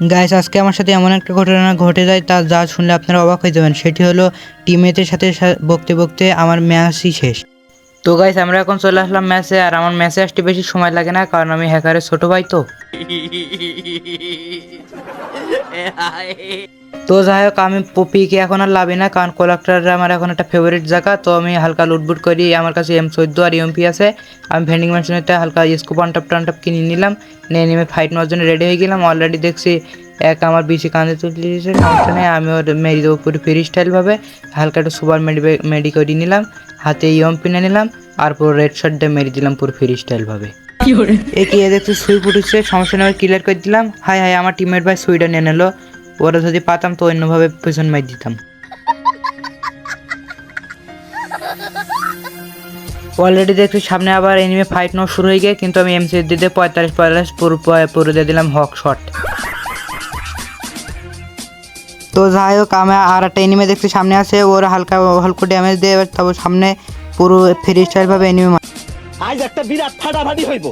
Guys আজকে আমার সাথে এমন একটা ঘটনা ঘটে যায়, তা যা শুনলে আপনারা অবাক হয়ে যাবেন। সেটি হলো টিমেটের সাথে বকতে বকতে আমার ম্যাচই শেষ। তো গাইস আমরা এখন চলে আসলাম ম্যাচে আর আমার ম্যাচে আসতে বেশি সময় লাগে না, কারণ আমি হ্যাকারের ছোট ভাই তো। তো যাই হোক আমি পপিকে এখন আর লাভি না কারণ কোলাক্টার আমার এখন একটা ফেভারিট জায়গা তো আমি হালকা লুটবুট করি আমার কাছে এম চোদ্দ আর এমপি আছে। আমি ভেন্ডিং মেশিনেতে হালকা স্কোপ আনটাপ টানটাপ কিনে নিলাম নিয়ে নেমে ফাইট নেওয়ার জন্য রেডি হয়ে গেলাম। অলরেডি দেখছি এক আমার বিসি কাঁধে তুলে দিয়েছে সমস্যা নেই আমি ওর মেরি দেবো পুরো ফ্রি স্টাইলভাবে হালকা একটু সুপার মেডি মেডি করে নিলাম হাতে এমপি নিয়ে নিলাম আর পুরো রেড শার্ট দিয়ে মেরে দিলাম পুরো ফ্রি স্টাইলভাবে এ কি দেখছি সুই ফুটেছে সমস্যা নেই ক্লিয়ার করে দিলাম। হাই হাই আমার টিমের ভাই সুইটা নিয়ে নিলো। ওরা যদি পাতাম তো অন্যভাবে পেছন মাই দিতাম। অলরেডি দেখছি সামনে আবার এনিমে ফাইট নেওয়া শুরু হয়ে গিয়ে, কিন্তু আমি এমসি দিতে পঁয়তাল্লিশ পঁয়তাল্লিশ পুরো দিয়ে দিলাম হক শট তো যাই হোক, আমি আর একটা এনিমে দেখছি সামনে আছে, ওর হালকা হালকা ড্যামেজ দিয়ে তারপর সামনে পুরো ফ্রি স্টাইল ভাবে এনিমে আজ একটা বিরাট ফাটাফাটি হইব।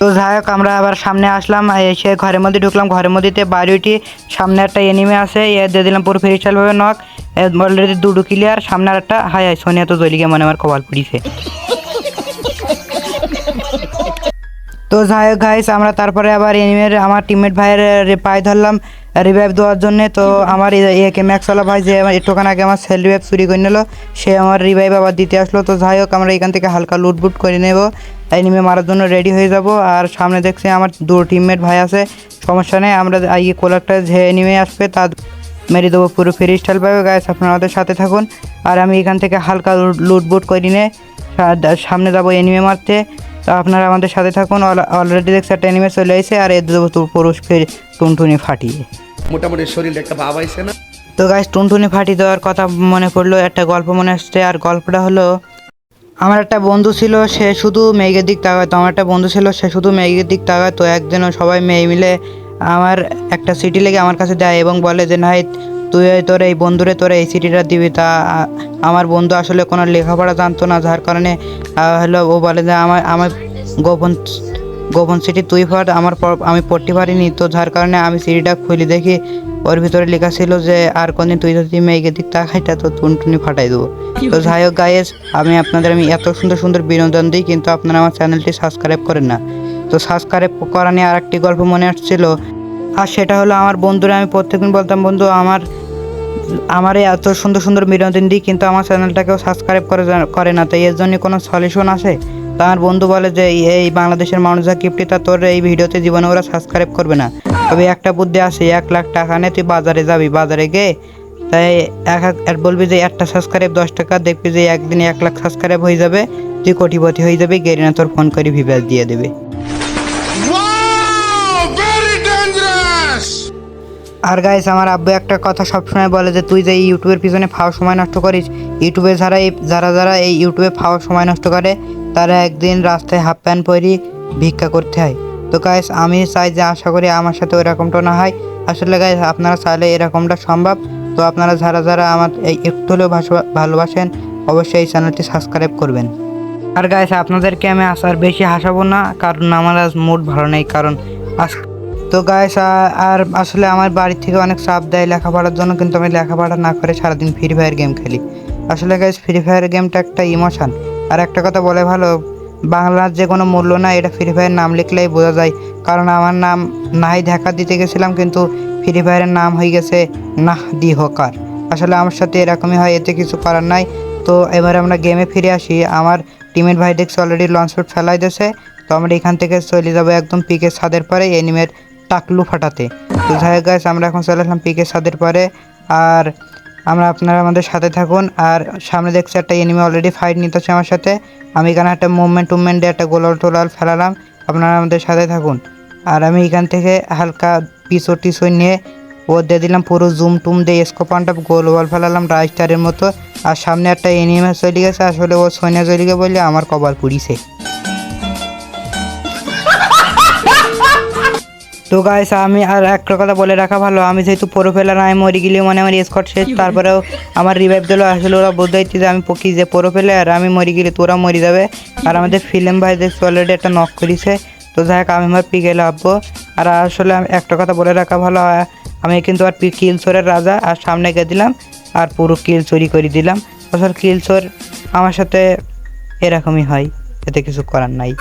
তো যাই হোক, আমরা আবার সামনে আসলাম এসে ঘরের মধ্যে ঢুকলাম। ঘরের মধ্যে বাড়িটি, সামনে একটা এনিমে আছে, এ দিয়ে দিলাম পুরো ফ্রি ভাবে নক অলরেডি দুটো ক্লিয়ার সামনে আর একটা হাই হাই সোনিয়া তো জলিগে মানে আমার কপাল পুড়িছে। তো যাই হোক গাইস আমরা তারপরে আবার এনিমের আমার টিমমেট ভাইয়ের পায়ে ধরলাম রিভাইভ দেওয়ার জন্য। তো আমার একে ম্যাক্সওয়ালা ভাই যে একটুখান আগে আমার সেল রিভাইভ চুরি করে নিল, সে আমার রিভাইভ আবার দিতে আসলো। তো যাই হোক, আমরা এখান থেকে হালকা লুটবুট করে নেব। এনিমে মারার জন্য রেডি হয়ে যাব। আর সামনে দেখছি আমার দু টিমমেট ভাই আছে। সমস্যা নেই আমরা এই কোলারটা যে এনিমে আসবে তার মেরে দেবো পুরো ফ্রি স্টাইল পাবে গাইস আপনারা আমাদের সাথে থাকুন। আর আমি এখান থেকে হালকা লুটবুট করে নিয়ে সা- সামনে যাব এনিমে মারতে। তো আপনারা আমাদের সাথে থাকুন। অলরেডি দেখছি একটা এনিমে চলে আসছে আর এর দেবো তো পুরুষ ফের টুনটুনি ফাটিয়ে। মোটামুটি শরীরে একটা ভাব আইছে না? তো গাইস টুনটুনি ফাটি দেওয়ার কথা মনে পড়ল একটা গল্প মনে আসছে। আর গল্পটা হলো আমার একটা বন্ধু ছিল, সে শুধু মেঘের দিক তাকাতো। আমার একটা বন্ধু ছিল, সে শুধু মেঘের দিক তাকাতো। একদিন সবাই মেয়ে মিলে আমার একটা সিটি লেগে আমার কাছে দেয় এবং বলে যে, নাই, তুই তোর এই বন্ধুরে তোর এই সিটিটা দিবি। তা আমার বন্ধু আসলে কোনো লেখাপড়া জানতো না, যার কারণে হলো ও বলে যে, আমার আমার গোপন গোপন সিটি তুই ফাট আমার আমি পড়তে পারিনি। তো যার কারণে আমি সিটিটা খুলি দেখি ওর ভিতরে লেখা ছিল যে আর কোনদিন তুই যদি মেয়েকে দিক তা তাকাইটা তো টুনটুনি ফাটাই দেবো। তো যাই হোক গাইজ আমি আপনাদের আমি এত সুন্দর সুন্দর বিনোদন দিই কিন্তু আপনারা আমার চ্যানেলটি সাবস্ক্রাইব করেন না। তো সাবস্ক্রাইব করা নিয়ে আরেকটি গল্প মনে আসছিল। আর সেটা হলো আমার বন্ধুরা আমি প্রত্যেকদিন বলতাম বন্ধু আমার আমার এত সুন্দর সুন্দর বিনোদন দিই কিন্তু আমার চ্যানেলটাকেও সাবস্ক্রাইব করে করে না। তো এর জন্য কোনো সলিউশন আছে? তো আমার বন্ধু বলে যে এই- এই বাংলাদেশের মানুষ যা কিপ্টি তা তোর এই ভিডিওতে জীবনে ওরা সাবস্ক্রাইব করবে না। তবে একটা বুদ্ধি আছে এক লাখ টাকা নিয়ে তুই বাজারে যাবি বাজারে গিয়ে তাই এক এক আর বলবি যে একটা সাবস্ক্রাইব দশ টাকা দেখবি যে একদিনে এক লাখ সাবস্ক্রাইব হয়ে যাবে তুই কোটিপতি হয়ে যাবে গেরিনা তোর ফোন করে ভিভাস দিয়ে দেবে! আর গাইস আমার আব্বু একটা কথা সবসময় বলে যে তুই যে এই ইউটিউবের পিছনে ফাওয়া সময় নষ্ট করিস ইউটিউবে যারা এই যারা যারা এই ইউটিউবে ফাওয়া সময় নষ্ট করে তারা একদিন রাস্তায় হাফ প্যান্ট পরি ভিক্ষা করতে হয় তো গাইস আমি চাই যে আশা করি আমার সাথে ওইরকমটা না হয়। আসলে গাইস আপনারা চাইলে এরকমটা সম্ভব। তো আপনারা যারা যারা আমার এই একটু হলেও ভালোবাসেন, অবশ্যই এই চ্যানেলটি সাবস্ক্রাইব করবেন। আর গাইস আপনাদেরকে আমি আসার বেশি হাসাবো না, কারণ আমার আজ মুড ভালো নেই, কারণ আজ তো গাইস আর আসলে আমার বাড়ি থেকে অনেক চাপ দেয় লেখাপড়ার জন্য, কিন্তু আমি লেখাপড়া না করে সারাদিন ফ্রি ফায়ার গেম খেলি। আসলে গাইস ফ্রি ফায়ার গেমটা একটা ইমোশন। আর একটা কথা বলে ভালো বাংলার যে কোনো মূল্য না এটা ফ্রি ফায়ার নাম লিখলেই বোঝা যায়। কারণ আমার নাম নাই দেখা দিতে গেছিলাম কিন্তু ফ্রি ফায়ারের নাম হয়ে গেছে নাহ দি হকার। আসলে আমার সাথে এরকমই হয় এতে কিছু করার নাই। তো এবার আমরা গেমে ফিরে আসি। আমার টিমের ভাই দেখছি অলরেডি লঞ্চ ফুট ফেলাই দিয়েছে। তো আমরা এখান থেকে চলে যাব একদম পিকের ছাদের পরে এনিমের টাকলু ফাটাতে। তো যাই guys, আমরা এখন চলে আসলাম পিকের ছাদের পরে। আর আমরা আপনারা আমাদের সাথে থাকুন। আর সামনে দেখছি একটা এনিমি অলরেডি ফাইট নিতেছে আমার সাথে। আমি এখানে একটা মুভমেন্ট টুভমেন্ট দিয়ে একটা গোলাল টোলাল ফেলালাম। আপনারা আমাদের সাথে থাকুন। আর আমি এখান থেকে হালকা পিসো টিসো নিয়ে ও দিয়ে দিলাম পুরো জুম টুম দিয়ে স্কোপানটা গোল বল ফেলালাম রাইস্টারের মতো। আর সামনে একটা এনিমে চলে গেছে, আসলে ও সৈন্য চলে গিয়ে বলে আমার কপাল পুড়িছে। তো গাইস আমি আর একটা কথা বলে রাখা ভালো। আমি যেহেতু পুরো ফেলার আমি মরে গেলি মানে আমার স্কট শেষ। তারপরেও আমার রিভাইভ দিল, আসলে ওরা বুঝতে পারছি যে আমি পকি যে পুরো ফেলে আর আমি মরে গেলি তোরা মরে যাবে। আর আমাদের ফিল্ম ভাই দেখছি অলরেডি একটা নক করেছে। তো তো যাই হোক, আমি আমার পিকে লাভবো আর আসলে আমি একটা কথা বলে রাখা ভালো, আমি কিন্তু আর কিল চোরের রাজা। আর সামনে গিয়ে দিলাম, আর পুরো কিল চুরি করে দিলাম। আসলে কিল চোর আমার সাথে এরকমই হয়, এতে কিছু করার নাই।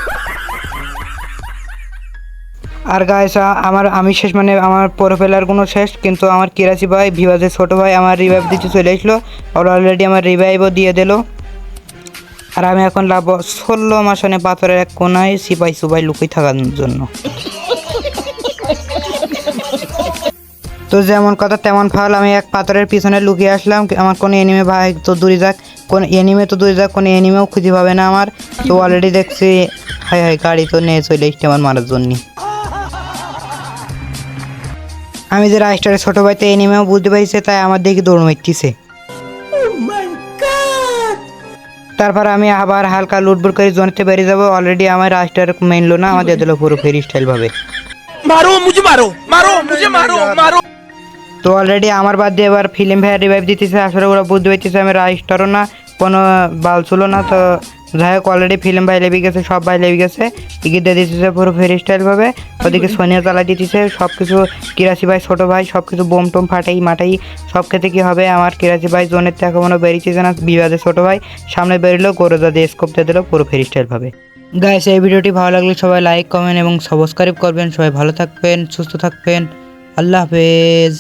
আর গাইস আমার, আমি শেষ মানে আমার প্রোফেলার কোনো শেষ, কিন্তু আমার কিরাসি ভাই ভিভাজের ছোটো ভাই আমার রিভাইভ দিতে চলে আসলো। অলরেডি আমার রিভাইভও দিয়ে দিল। আর আমি এখন লাভ ষোলো মাসনে পাথরের এক কোনায় সিপাই সুপাই লুকিয়ে থাকার জন্য। তো যেমন কথা, তেমন ফল, আমি এক পাথরের পিছনে লুকিয়ে আসলাম। আমার কোনো এনিমে ভাই তো দূরে যাক, কোন এনিমে তো দূরে যাক, কোনো এনিমেও খুঁজে পাবে না আমার। তো অলরেডি দেখছি হাই হাই গাড়ি তো নিয়ে চলে এসছে আমার মারার জন্য। আমি যে রাইস্টারের ছোট ভাইতে এই নেমেও বুঝতে পারিছে তাই আমার দিকে দৌড় মারতেছে। তারপর আমি আবার হালকা লুটবুট করে জোনতে বেরি যাব। অলরেডি আমার রাস্টার মেনলো না আমাদের দিল পুরো ফেরি স্টাইল ভাবে মারো মুঝে মারো মারো মুঝে মারো মারো। তো অলরেডি আমার বাদ দিয়ে এবার ফিল্ম ফেয়ার রিভাইভ দিতেছে আসলে ওরা বুঝতে পারতেছে আমি রাইস্টারও না কোনো বাল ছিল না তো যাই হোক অলরেডি ফিল্ম ভাই লেগে গেছে, সব ভাই লেগে গেছে। টিকিট দিয়ে দিতেছে পুরো ফ্রি স্টাইল ভাবে। ওদিকে সোনিয়া চালাই দিতেছে সব কিছু কিরাসি ভাই, ছোটো ভাই সব কিছু বোম টোম ফাটাই মাটাই সব ক্ষেত্রে কী হবে? আমার কিরাসি ভাই, জোনের থেকে এখনও বেরিয়েছে না বিবাদে ছোটো ভাই, সামনে বেরোলো গোরোজা দিয়ে স্কোপ দিয়ে দিল পুরো ফ্রি স্টাইল ভাবে। গাইস এই ভিডিওটি ভালো লাগলে সবাই লাইক কমেন্ট এবং সাবস্ক্রাইব করবেন। সবাই ভালো থাকবেন, সুস্থ থাকবেন। আল্লাহ হাফেজ।